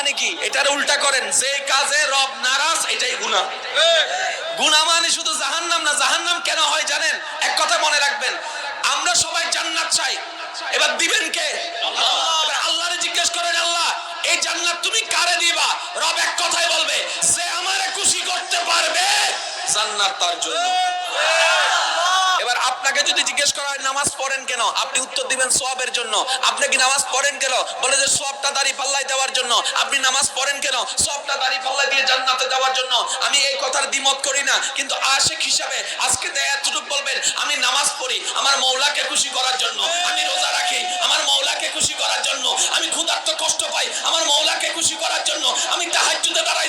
মানে কি? এটার উল্টা করেন, যে কাজে রব নারাজ, এটাই গুনাহ। গুনাহ মানে শুধু জাহান্নাম না, জাহান্নাম কেন হয় জানেন? এক কথা মনে রাখবেন, আমরা সবাই জান্নাত চাই। এবার দিবেন কে? আল্লাহরে জিজ্ঞেস করেন, আল্লাহ, এই জান্নাত তুমি কারে দিবা? রব এক কথাই বলবে, যে আমারে খুশি করতে পারবে, জান্নাত তার জন্য। আপনাকে যদি জিজ্ঞেস করা হয়, নামাজ পড়েন কেন? আপনি উত্তর দিবেন সোয়াবের জন্য। আপনি কি নামাজ পড়েন কেন? বলে যে সোয়াবটা দাড়ি পাল্লাই দেওয়ার জন্য। আপনি নামাজ পড়েন কেন? সোয়াবটা দাড়ি পাল্লাই দিয়ে জান্নাতে যাওয়ার জন্য। আমি এই কথার দ্বিমত করি না। কিন্তু আশেক হিসাবে আজকে এতটুকু বলবেন, আমি নামাজ পড়ি আমার মৌলাকে খুশি করার জন্য। আমি রোজা রাখি আমার মৌলাকে খুশি করার জন্য। আমি ক্ষুধার্ত কষ্ট পাই আমার মৌলাকে খুশি করার জন্য। আমি তাহাজ্জুদে দাঁড়াই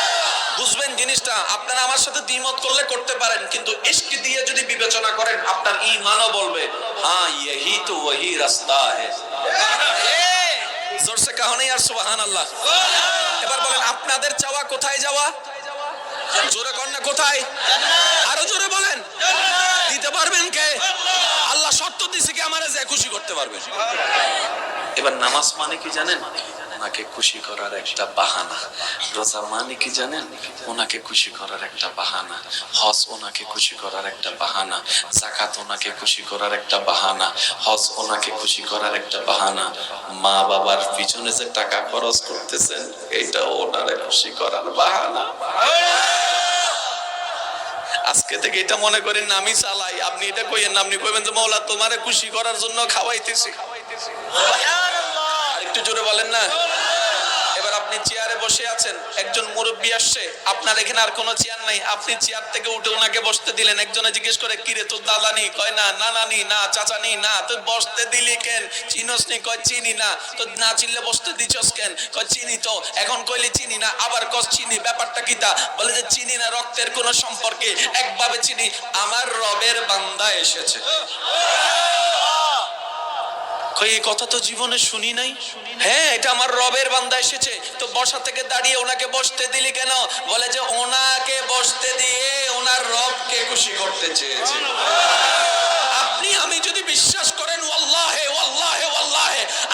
বুঝবেন জিনিসটা, আপনারা আমার সাথে দ্বিমত করলে করতে পারেন, কিন্তু ইশক দিয়ে যদি বিবেচনা করেন, আপনার ইমানও বলবে হ্যাঁ ইহি তো ওহি রাস্তা হ্যায় জোরসে কাহনি আর, সুবহানাল্লাহ। এবার বলেন, আপনাদের চাওয়া কোথায় যাওয়া? জোরে কর না, কোথায়? আরও জোরে বলেন। দিতে পারবেন কে? আল্লাহ শর্ত দিছে কি, আমারে যে খুশি করতে পারবে। এবার নামাজ মানে কি জানেন? ওনাকে খুশি করার একটা বাহানা। রোজা মানে কি জানেন? ওনাকে খুশি করার একটা বাহানা। হজ ওনাকে খুশি করার একটা বাহানা। জাকাত ওনাকে খুশি করার একটা বাহানা। হজ ওনাকে খুশি করার একটা বাহানা। মা বাবার পিছনে যে টাকা খরচ করতেছেন এইটা ওনারে খুশি করার বাহানা। আজকে থেকে এটা মনে করেন না, আমি চালাই। আপনি এটা কইেন না, আপনি কইবেন যে, মৌলা, তোমারে খুশি করার জন্য খাওয়াইতেছি। আর একটু জোরে বলেন না? এবার আপনি চেয়ারে বসে আছেন, একজন মুরব্বী আসছে, আপনার এখানে আর কোনো চেয়ার নাই। আপনি চেয়ার থেকে উঠে ওনাকে বসতে দিলেন। একজনে জিজ্ঞেস করে কিরে তোর দাদা নি কয়, না, নানানি, না, চাচানি, না, তুই বসতে দিলি কেন? চিনস নি কয়, চিনি না। তো না চিনলে বসতে দিছস কেন? কয়, চিনি তো। এখন কইলে, চিনি না। আবার কস, চিনি, ব্যাপারটা কি তা? বলে যে, চিনি না, রক্তের কোনো সম্পর্কে একভাবে চিনি। আমার রবের বান্দা এসেছে। কথা তো জীবনে শুনি নাই। হ্যাঁ এটা আমার রবের বান্দা এসেছে। তো বসা থেকে দাঁড়িয়ে ওনাকে বসতে দিলি কেন? বলে যে ওনাকে বসতে দিয়ে ওনার রবকে খুশি করতে চেয়েছে। আপনি, আমি যদি বিশ্বাস করেন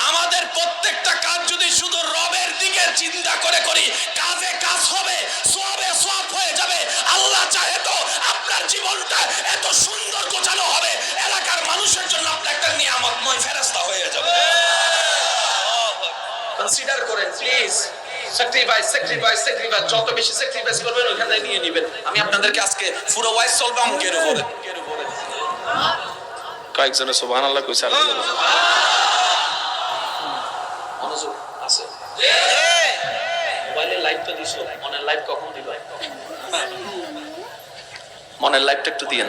আমাদের প্রত্যেকটা কাজ যদি শুধু রবের দিকে চিন্তা করে করি, কাজে কাজ হবে, সবে সব হয়ে যাবে। আল্লাহ চাহে তো আপনার জীবনটা এত সুন্দর গোছানো হবে। কনসিডার করেন প্লিজ স্যাক্রিফাইস স্যাক্রিফাইস স্যাক্রিফাইস যত বেশি স্যাক্রিফাইস করবেন ওখানে নিয়ে নেবেন। আমি আপনাদেরকে আজকে পুরো ওয়াইজ চলবে অঙ্কের উপরে কয়েকজনে সুবহান আল্লাহ কইছে মনোযোগ আছে। দিছো মনের লাইভ কখন দিবা? মনের লাইভটা একটু দিয়ে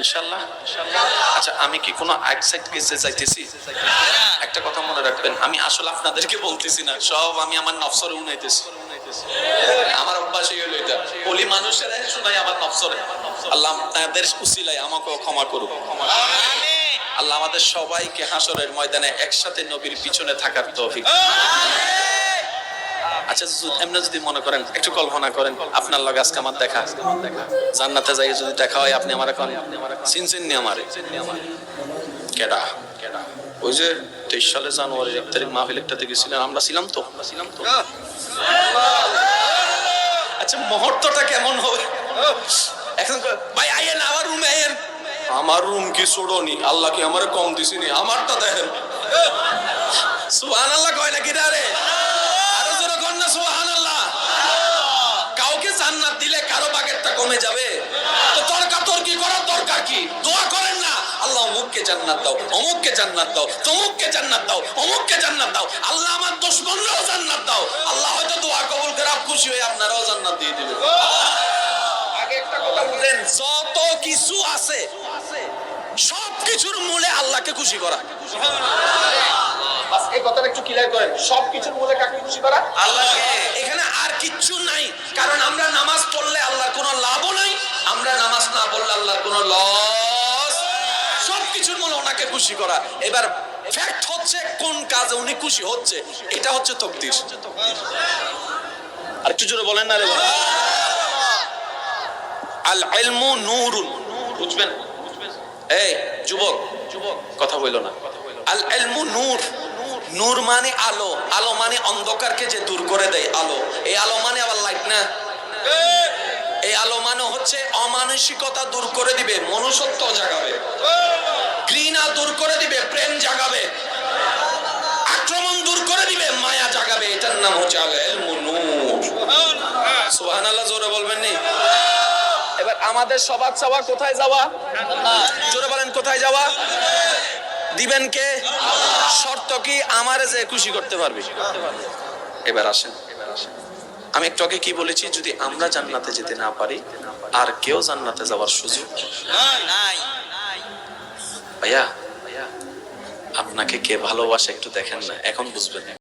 ইনশাল্লাহ আচ্ছা আমি কি কোনো আউটসাইড গেছে যাইতেছি? একটা কথা মনে রাখবেন, আমি আসলে আপনাদেরকে বলতেছি না, সব আমি আমার নফসরে উনাইতেছি। আমার অভ্যাস হলো এটা। বলি মানুষের শোনাই আমার নফসরে। আল্লাহ আপনাদের উসিলাই আমাকেও ক্ষমা করুক। আল্লাহ আমাদের সবাইকে হাসরের ময়দানে একসাথে নবীর পিছনে থাকার তৌফিক আচ্ছা এমনি যদি মনে করেন, একটু কল্পনা করেন, আপনার লগে আজকে আমার দেখা। জান্নাতে যাই যদি দেখা হয়, আপনি আমার এখন চিনছেন নি আমারে কেডা? ওই যে তেইশ সালে জানুয়ারির এক তারিখ মাহফিল একটাতে গেছিলেন। আমরা ছিলাম তো? আমরা ছিলাম তো। আচ্ছা মুহূর্তটা কেমন হবে? এখন ভাই আইয়েন আমার রুমে আইয়েন। আমার রুম কি ছোড়নি? আল্লাহ কি আমার কম দিছিনি? আমারটা দেখেন। সুবহান আল্লাহ কয় নাকি না রে? আরও জোরে কর না আল্লাহ কাউকে জান্নাত দিলে কারও বাগেরটা কমে যাবে। তো তর্কাতর্কি করার দরকার কি? দোয়া করেন না। আল্লাহ অমুককে জান্নাত দাও অমুককে জান্নাত দাও তমুককে জান্নাত দাও অমুককে জান্নাত দাও। আল্লাহ আমার দুশমনরাও জান্নাত দাও। আল্লাহ হয়তো দোয়া কবুল করে খুশি হয়ে আপনারাও জান্নাত দিয়ে একটা বুঝেন যত কিছু আছে সব কিছুর মূলে আল্লাহকে খুশি করা। ক্লিয়ার করেন। সব কিছুর মূলে কাকে খুশি করা? আল্লাহকে। এখানে আর কিচ্ছু নাই। কারণ আমরা নামাজ পড়লে আল্লাহর কোনো লাভও নাই আমরা নামাজ না পড়লে আল্লাহর কোনো লস সব কিছুর মূলে ওনাকে খুশি করা। এবার ফ্যাক্ট হচ্ছে কোন কাজে উনি খুশি হচ্ছে, এটা হচ্ছে তকদির। আর একটু জোরে বলেন না রে আল ইলমু নূরুন। বুঝবেন? এই, যুবক যুবক, কথা বইলো না। আল ইলমু নূর। নূর মানে আলো। আলো মানে অন্ধকারকে যে দূর করে দেয় আলো। এই আলো মানে আবার লাইট না? এই আলো মানে হচ্ছে অমানসিকতা দূর করে দিবে, মনুষ্যত্ব জাগাবে। করে দিবে, প্রেম জাগাবে। আক্রমণ দূর করে দিবে, মায়া জাগাবে। এটার নাম হচ্ছে আল নূর। সুবহানাল্লাহ, জোরে বলবেন নি? এবার আমাদের সবার চাওয়া কোথায় যাওয়া? জোরে বলেন, কোথায় যাওয়া? দিবেন কে? শর্ত কি? আমারে যে খুশি করতে পারবে। এবার আসেন। আমি একটু আগে কি বলেছি? যদি আমরা জান্নাতে যেতে না পারি, আর কেউ জান্নাতে যাওয়ার সুযোগ ভাইয়া আপনাকে কে ভালোবাসে একটু দেখেন না এখন বুঝবেন।